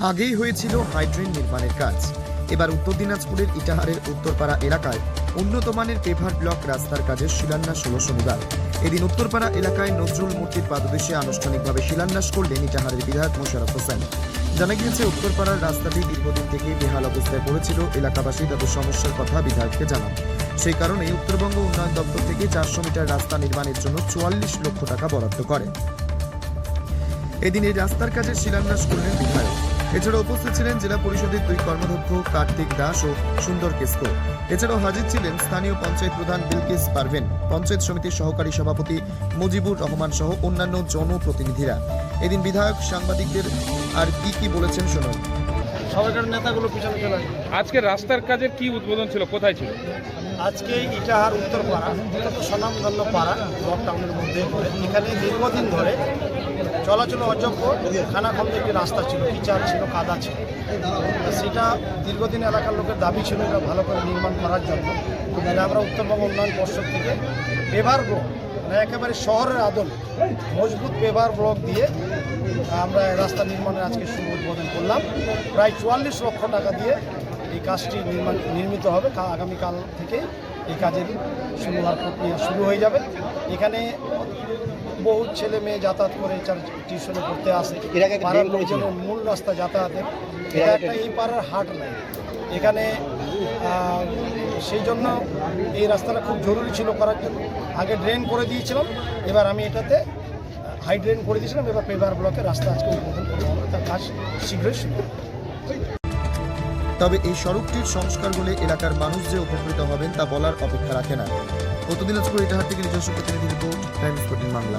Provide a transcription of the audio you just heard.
আগেই হয়েছিল হাইড্রেন নির্মাণের কাজ। এবার উত্তর দিনাজপুরের ইটাহারের উত্তরপাড়া এলাকায় উন্নত মানের পেভার ব্লক রাস্তার কাজের শিলান্যাস হল শনিবার। এদিন উত্তরপাড়া এলাকায় নজরুল মূর্তির পাদদেশে আনুষ্ঠানিকভাবে শিলান্যাস করলেন ইটাহারের বিধায়ক মোশারফ হোসেন। জানা গিয়েছে, উত্তরপাড়ার রাস্তাটি দীর্ঘদিন থেকে বেহাল অবস্থায় পড়েছিল। এলাকাবাসী তাদের সমস্যার কথা বিধায়ককে জানান। সেই কারণে উত্তরবঙ্গ উন্নয়ন দপ্তর থেকে চারশো মিটার রাস্তা নির্মাণের জন্য চুয়াল্লিশ লক্ষ টাকা বরাদ্দ করে। এদিন এই রাস্তার কাজের শিলান্যাস করলেন বিধায়ক। এছাড়া উপস্থিত ছিলেন জেলা পরিষদের দুই কর্মাধ্যক্ষ কার্তিক দাস ও সুন্দর কেস্কো। এছাড়াও হাজির ছিলেন স্থানীয় পঞ্চায়েত প্রধান বিলকিস পারভেন পঞ্চায়েত সমিতির সহকারী সভাপতি মুজিবুর রহমান সহ অন্যান্য জনপ্রতিনিধিরা। এদিন বিধায়ক সাংবাদিকদের আর কি কি বলেছেন শুনুন। সরকারের নেতাগুলো পিছনে চলে আজকে রাস্তার কাজের কি উদ্বোধন ছিল? কোথায় ছিল? আজকে ইটাহার উত্তরপাড়া স্বনামধন্য পাড়া ব্লক টাউনের মধ্যে এখানে দীর্ঘদিন ধরে চলাচল অযোগ্য খানাখন্দ একটি রাস্তা ছিল পিচার ছিল, কাদা ছিল। সেটা দীর্ঘদিন এলাকার লোকের দাবি ছিল এটা ভালো করে নির্মাণ করার জন্য। আমরা উত্তরবঙ্গ উন্নয়ন পর্ষদ থেকে পেভার ব্লক মানে একেবারে শহরের আদল, মজবুত পেভার ব্লক দিয়ে আমরা রাস্তা নির্মাণের আজকে শুভ উদ্বোধন করলাম। প্রায় চুয়াল্লিশ লক্ষ টাকা দিয়ে এই কাজটি নির্মাণ, নির্মিত হবে। আগামীকাল থেকে এই কাজের শুরু প্রক্রিয়া শুরু হয়ে যাবে। এখানে বহু ছেলে মেয়ে যাতায়াত করে চার- টিউশনে পড়তে আসে পাড়ার। লোকজনের মূল রাস্তা যাতায়াতের এটা একটা এই পাড়ার হাট নাই এখানে সেই জন্য এই রাস্তাটা খুব জরুরি ছিল করার জন্য আগে ড্রেন করে দিয়েছিলাম এবার আমি এটাতে হাই ড্রেন করে দিয়েছিলাম এবার পেভার ব্লকে রাস্তা আজকে উদ্বোধন করে দেবো। তার কাজ শীঘ্রই শুরু। তবে এই সড়কটির সংস্কার হলে এলাকার মানুষ যে উপকৃত হবেন তা বলার অপেক্ষা রাখে না। উত্তর দিনাজপুর ইটাহার থেকে নিজস্ব প্রতিনিধি রিপোর্ট, টাইমস ফোর্টিন বাংলা।